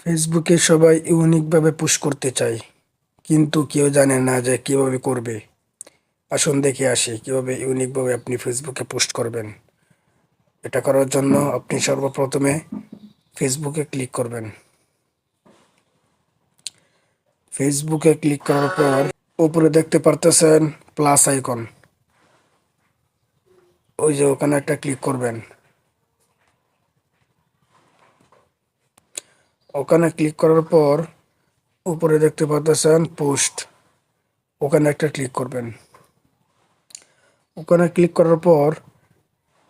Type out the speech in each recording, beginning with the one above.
ফেসবুকে সবাই ইউনিকভাবে পুশ করতে চায়, কিন্তু কেউ জানে না যে কীভাবে করবে। আসুন দেখে আসি, কীভাবে ইউনিকভাবে আপনি ফেসবুকে পোস্ট করবেন। এটা করার জন্য আপনি সর্বপ্রথমে ফেসবুকে ক্লিক করবেন। ফেসবুকে ক্লিক করার পর উপরে দেখতে পারতেছেন প্লাস আইকন ওই যে ওখানে একটা ক্লিক করবেন। ওখানে ক্লিক করার পর উপরে দেখতে পাচ্ছেন পোস্ট। ওখানে একটা ক্লিক করবেন। ওখানে ক্লিক করার পর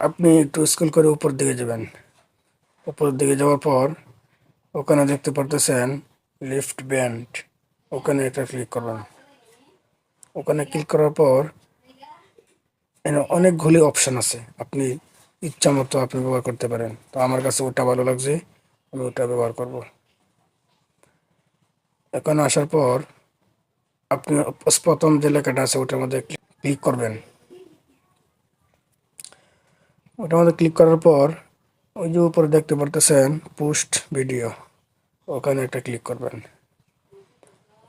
আপনি একটু স্কুল করে উপর দিকে যাবেন। উপরের দিকে যাওয়ার পর ওখানে দেখতে পারতেছেন লিফট ব্যান্ড। ওখানে একটা ক্লিক করবেন। ওখানে ক্লিক করার পর অনেকগুলি অপশান আছে। আপনি ইচ্ছা মতো আপনি ব্যবহার করতে পারেন। তো আমার কাছে ওটা ভালো লাগছে, আমি ওটা ব্যবহার করব। এখানে আসার পর আপনি প্রথম যে লেখাটা আছে ওটার মধ্যে ক্লিক করবেন। ওটার মধ্যে ক্লিক করার পর ওই যে উপরে দেখতে পারতেছেন পোস্ট ভিডিও ওখানে একটা ক্লিক করবেন।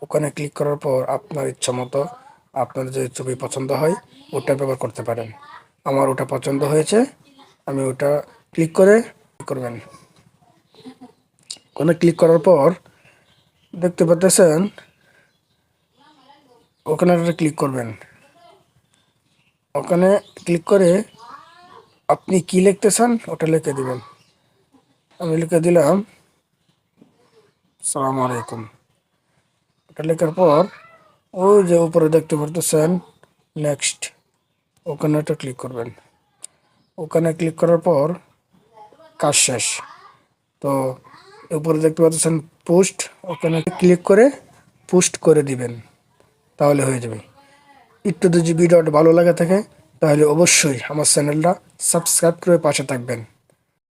ওখানে ক্লিক করার পর আপনার ইচ্ছা মতো আপনার যে ছবি পছন্দ হয় ওটা ব্যবহার করতে পারেন। আমার ওটা পছন্দ হয়েছে, আমি ওটা ক্লিক করে করবেন। ওখানে ক্লিক করার পর দেখতে পাচ্ছেন ওখানে একটা ক্লিক করবেন। ওখানে ক্লিক করে আপনি কি লিখতে চান ওটা লিখে দিবেন। আমি লিখে দিলাম, সালাম আলাইকুম। ওটা লেখার পর ওই যে উপরে দেখতে পারতেছেন, নেক্সট। ওখানে একটা ক্লিক করবেন। ওখানে ক্লিক করার পর কাজ শেষ। তো উপরে দেখতে পাচ্ছেন পোস্ট, ওখানে ক্লিক করে পোস্ট করে দিবেন, তাহলে হয়ে যাবে। একটু যদি ভিডিওটা ভালো লাগে থাকে, তাহলে অবশ্যই আমার চ্যানেলটা সাবস্ক্রাইব করে পাশে থাকবেন।